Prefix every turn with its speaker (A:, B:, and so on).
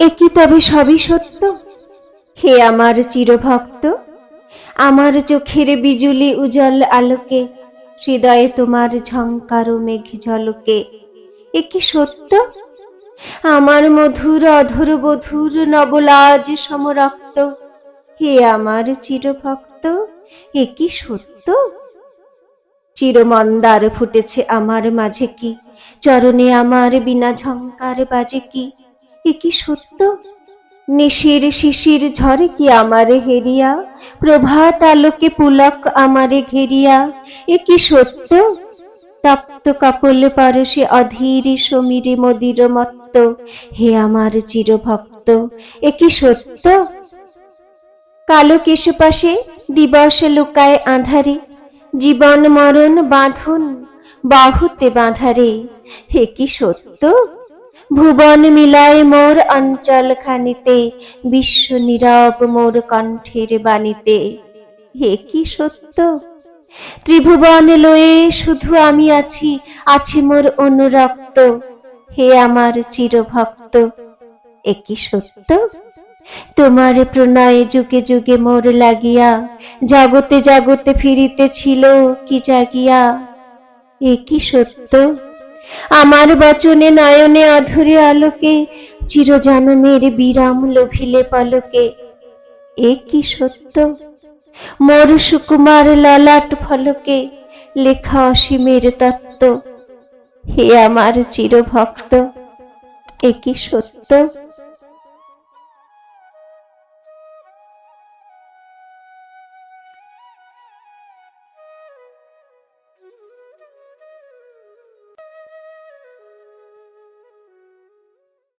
A: একই তবে সবই সত্য? হে আমার চিরভক্ত, আমার চোখের বিজুলি উজ্জ্বল আলোকে, হৃদয়ে তোমার ঝঙ্কার মেঘ ঝলকে, এ কি সত্য? আমার মধুর, অধর, বধুর, নবলাজ, সমরক্ত, হে আমার চিরভক্ত, এ কি সত্য? চিরমন্দার ফুটেছে আমার মাঝে কি? চরণে আমার বিনা ঝঙ্কার বাজে কি? এ কি সত্য? নিশির শিশির ঝরে কি আমারে হেরিয়া? প্রভাত আলোকে পুলক আমারে ঘেরিয়া। এ কি সত্য? তপ্ত কাপল পারসে অধীর সমীরে মদির মত্ত। হে আমার চিরভক্ত এ কি সত্য? কালো কেশপাশে দিবস লুকায় আধারে। জীবন মরণ বাঁধন, বাহুতে বাঁধারে। হে কি সত্য? ভুবন মিলায় মোর অঞ্চল খানিতে বিশ্ব নীরব মোর কণ্ঠের বাণীতে। হে কি সত্য? ত্রিভুবন লয়ে শুধু আমি আছি আছি মোর অনুরক্ত। হে আমার চিরভক্ত, এ কি সত্য? তোমার প্রণয়ে যুগে যুগে মোর লাগিয়া, জগতে জগতে ফিরিতে ছিল কি জাগিয়া। এ কি সত্য? আমার বচনে নয়নে অধরে আলোকে, চিরজাননের বিরাম লোভিলে পলকে। এ কি সত্য? মোর সুকুমার ললাট ফলকে, লেখা অসীমের তত্ত্ব। হে আমার চিরভক্ত, এ কি সত্য?